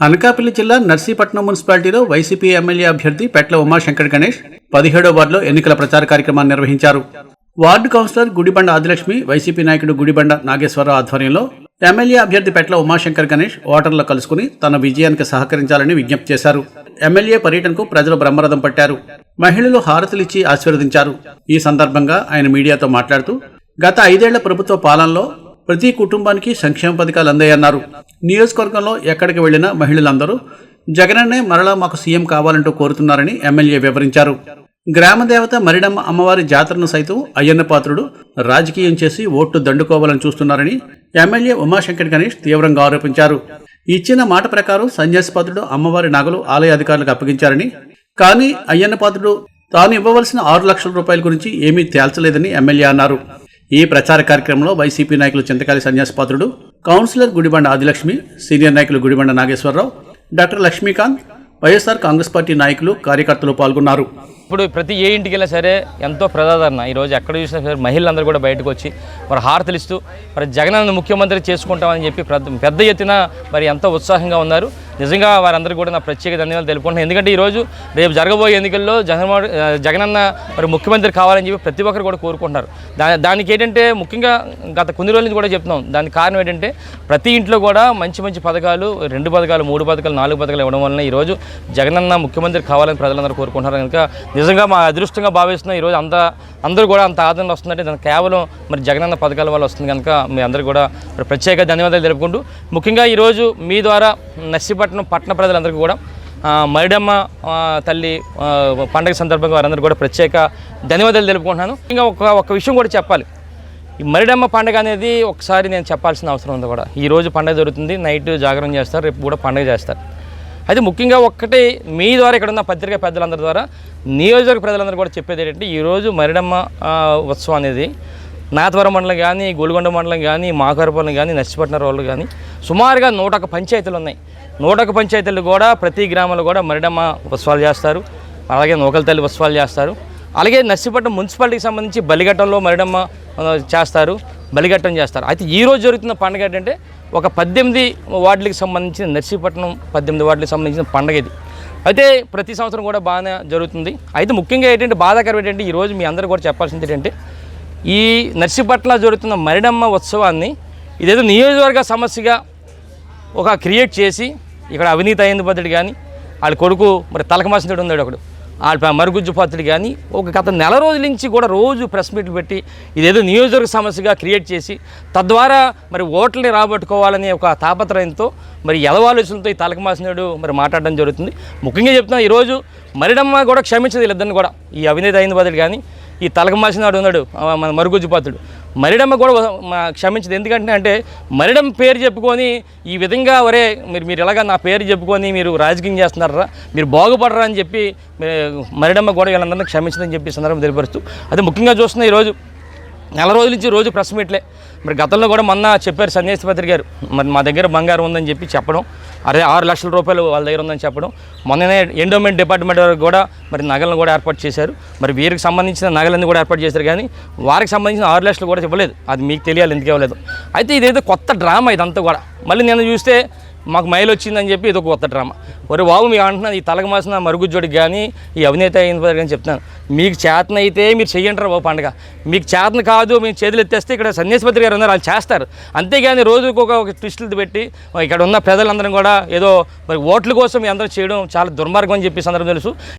Anakapalli జిల్లా నర్సీపట్నం మున్సిపాలిటీలో YCP MLA అభ్యర్థి పెట్ల ఉమాశంకర్ గణేష్ పదిహేడో వార్డులో ఎన్నికల ప్రచార కార్యక్రమాన్ని నిర్వహించారు. Ward councillor Gudibanda Adilakshmi YCP నాయకుడు గుడిబండ నాగేశ్వరరావు ఆధ్వర్యంలో ఎమ్మెల్యే అభ్యర్థి పెట్ల ఉమాశంకర్ గణేష్ ఓటర్లు కలుసుకుని తన విజయానికి సహకరించాలని విజ్ఞప్తి చేశారు. ఎమ్మెల్యే పర్యటనకు ప్రజలు బ్రహ్మరథం పట్టారు. మహిళలు హారతులిచ్చి ఆశీర్వదించారు. ఈ సందర్భంగా ఆయన మీడియాతో మాట్లాడుతూ గత ఐదేళ్ళ ప్రభుత్వ పాలనలో ప్రతి కుటుంబానికి సంక్షేమ పథకాలు అందాయన్నారు. నియోజకవర్గంలో ఎక్కడికి వెళ్ళిన మహిళలందరూ జగనన్నే మరలా మాకు సీఎం కావాలంటూ కోరుతున్నారని ఎమ్మెల్యే వివరించారు. గ్రామదేవత మరిడమ్మ అమ్మవారి జాతరను సైతం అయ్యన్న పాత్రుడు రాజకీయం చేసి ఓట్లు దండుకోవాలని చూస్తున్నారని ఎమ్మెల్యే ఉమాశంకర్ గణేష్ తీవ్రంగా ఆరోపించారు. ఇచ్చిన మాట ప్రకారం సన్యాసిపాత్రుడు అమ్మవారి నగలు ఆలయ అధికారులకు అప్పగించారని కానీ అయ్యన్న పాత్రుడు తాను ఇవ్వవలసిన ఆరు లక్షల రూపాయల గురించి ఏమీ తేల్చలేదని ఎమ్మెల్యే అన్నారు. ఈ ప్రచార కార్యక్రమంలో వైసీపీ నాయకులు చింతకాలి సన్యాసపాత్రుడు కౌన్సిలర్ గుడిబండ ఆదిలక్ష్మి సీనియర్ నాయకులు Gudibanda Nageswara Rao doctor Lakshmikanth YSR Congress party నాయకులు కార్యకర్తలు పాల్గొన్నారు. ఇప్పుడు ప్రతి ఏ ఇంటికి వెళ్ళినా సరే ఎంతో ప్రజాదరణ. ఈరోజు ఎక్కడ చూసినా సరే మహిళలందరూ కూడా బయటకు వచ్చి మరి హారతలిస్తూ మరి జగనన్న ముఖ్యమంత్రి చేసుకుంటామని చెప్పి పెద్ద- పెద్ద ఎత్తున మరి ఎంతో ఉత్సాహంగా ఉన్నారు. నిజంగా వారందరికీ కూడా నా ప్రత్యేక ధన్యవాదాలు తెలుపుకుంటున్నాను ఎందుకంటే ఈరోజు రేపు జరగబోయే ఎన్నికల్లో జగన్మోహన్ జగనన్న మరి ముఖ్యమంత్రి కావాలని చెప్పి ప్రతి ఒక్కరు కూడా కోరుకుంటున్నారు. దా దానికి ఏంటంటే ముఖ్యంగా గత కొన్ని రోజుల నుంచి కూడా చెప్తున్నాం. దానికి కారణం ఏంటంటే ప్రతి ఇంట్లో కూడా మంచి మంచి పథకాలు రెండు పథకాలు మూడు పథకాలు నాలుగు పథకాలు ఇవ్వడం వలన ఈరోజు జగనన్న ముఖ్యమంత్రి కావాలని ప్రజలందరూ కోరుకుంటున్నారు. కనుక నిజంగా మా అదృష్టంగా భావిస్తున్న ఈరోజు అంత అందరూ కూడా అంత ఆదరణ వస్తుందంటే దానికి కేవలం మరి జగనన్న పథకాల వల్ల వస్తుంది. కనుక మీ అందరూ కూడా ప్రత్యేక ధన్యవాదాలు తెలుపుకుంటూ ముఖ్యంగా ఈరోజు మీ ద్వారా నర్సీపట్నం పట్టణ ప్రజలందరికీ కూడా మరిడమ్మ తల్లి పండగ సందర్భంగా వారందరూ కూడా ప్రత్యేక ధన్యవాదాలు తెలుపుకుంటున్నాను. ఇంకా ఒక ఒక విషయం కూడా చెప్పాలి. ఈ మరిడమ్మ పండుగ అనేది ఒకసారి నేను చెప్పాల్సిన అవసరం ఉంది కూడా. ఈ రోజు పండగ జరుగుతుంది నైట్ జాగరణ చేస్తారు రేపు కూడా పండగ చేస్తారు. అయితే ముఖ్యంగా ఒక్కటి మీ ద్వారా ఇక్కడ ఉన్న పత్రికా పెద్దలందరి ద్వారా నియోజకవర్గ ప్రజలందరూ కూడా చెప్పేది ఏంటంటే ఈరోజు మరిడమ్మ ఉత్సవం అనేది నాతవరం మండలం కానీ గోల్గొండ మండలం కానీ మాకరపల్లి కానీ నర్సిపట్నం రోడ్లు కానీ సుమారుగా నూట ఒక పంచాయతీలు ఉన్నాయి. నూట పంచాయతీలు కూడా ప్రతి గ్రామంలో కూడా మరిడమ్మ ఉత్సవాలు చేస్తారు. అలాగే నూకల తల్లి ఉత్సవాలు చేస్తారు. అలాగే నర్సీపట్నం మున్సిపాలిటీకి సంబంధించి బలిఘట్టంలో మరిడమ్మ చేస్తారు. బలిఘట్టం చేస్తారు. అయితే ఈ రోజు జరుగుతున్న పండుగ ఏంటంటే ఒక పద్దెనిమిది వార్డులకు సంబంధించిన నర్సీపట్నం పద్దెనిమిది వార్డులకు సంబంధించిన పండుగ ఇది. అయితే ప్రతి సంవత్సరం కూడా బాగానే జరుగుతుంది. అయితే ముఖ్యంగా ఏంటంటే బాధాకరం ఏంటంటే ఈరోజు మీ అందరూ కూడా చెప్పాల్సింది ఏంటంటే ఈ నర్సీపట్నంలో జరుగుతున్న మరిడమ్మ ఉత్సవాన్ని ఇదేదో నియోజకవర్గ సమస్యగా ఒక క్రియేట్ చేసి ఇక్కడ అవినీతి అయింది పద్ధతి కానీ వాళ్ళ కొడుకు మరి తలకమాసినడు ఉన్నాడు ఒకడు. వాళ్ళ మరుగుజ్జు పాత్రుడు కానీ ఒక గత నెల రోజుల నుంచి కూడా రోజు ప్రెస్ మీట్లు పెట్టి ఇదేదో నియోజకవర్గ సమస్యగా క్రియేట్ చేసి తద్వారా మరి ఓట్లని రాబట్టుకోవాలనే ఒక తాపత్రయంతో మరి ఎదవాలోచనతో ఈ తలకమాసినాడు మరి మాట్లాడడం జరుగుతుంది. ముఖ్యంగా చెప్తున్నా ఈరోజు మరిడమ్మ కూడా క్షమించదు వీళ్ళిద్దరిని కూడా. ఈ అవినీతి అయిన బదులు కానీ ఈ తలకమాసినాడు ఉన్నాడు మన మరుగుజ్జు పాత్రుడు మరిడమ్మ కూడా మా క్షమించదు. ఎందుకంటే అంటే మరిడమ్మ పేరు చెప్పుకొని ఈ విధంగా ఒరే మీరు మీరు ఎలాగా నా పేరు చెప్పుకొని మీరు రాజకీయం చేస్తున్నారా? మీరు బాగుపడరా అని చెప్పి మరిడమ్మ కూడా వీళ్ళందరినీ క్షమించదని చెప్పి సందర్భం తెలియపరుస్తూ అదే ముఖ్యంగా చూస్తున్న ఈరోజు నెల రోజుల నుంచి రోజు ప్రెస్ మీట్లే మరి గతంలో కూడా మొన్న చెప్పారు సంజయ్ పత్రిక గారు. మరి మా దగ్గర బంగారం ఉందని చెప్పి చెప్పడం అదే ఆరు లక్షల రూపాయలు వాళ్ళ దగ్గర ఉందని చెప్పడం. మొన్ననే ఎండోమెంట్ డిపార్ట్మెంట్ వారు కూడా మరి నగలను కూడా ఏర్పాటు చేశారు. మరి వీరికి సంబంధించిన నగలన్నీ కూడా ఏర్పాటు చేశారు కానీ వారికి సంబంధించిన ఆరు లక్షలు కూడా ఇవ్వలేదు. అది మీకు తెలియాలి ఎందుకు ఇవ్వలేదు. అయితే ఇదేదో కొత్త డ్రామా ఇదంతా కూడా. మళ్ళీ నేను చూస్తే మాకు మైల్ వచ్చిందని చెప్పి ఇది ఒక కొత్త డ్రామా. ఒరే బాబు మీకు అంటున్నాను ఈ తలక మాసిన మరుగుజ్జోడికి కానీ ఈ అవినేత అయిన కానీ చెప్తున్నాను. మీకు చేతన అయితే మీరు చెయ్యంటారు బాబు పండుగ. మీకు చేతన కాదు మేము చేతులు ఎత్తేస్తే ఇక్కడ సన్యాసిపత్రి గారు ఉన్నారు వాళ్ళు చేస్తారు. అంతేగాని రోజుకు ఒక ఒక ట్విస్టులు పెట్టి ఇక్కడ ఉన్న ప్రజలందరం కూడా ఏదో మరి ఓట్ల కోసం మీ అందరూ చేయడం చాలా దుర్మార్గం అని చెప్పి సందర్భం తెలుసు.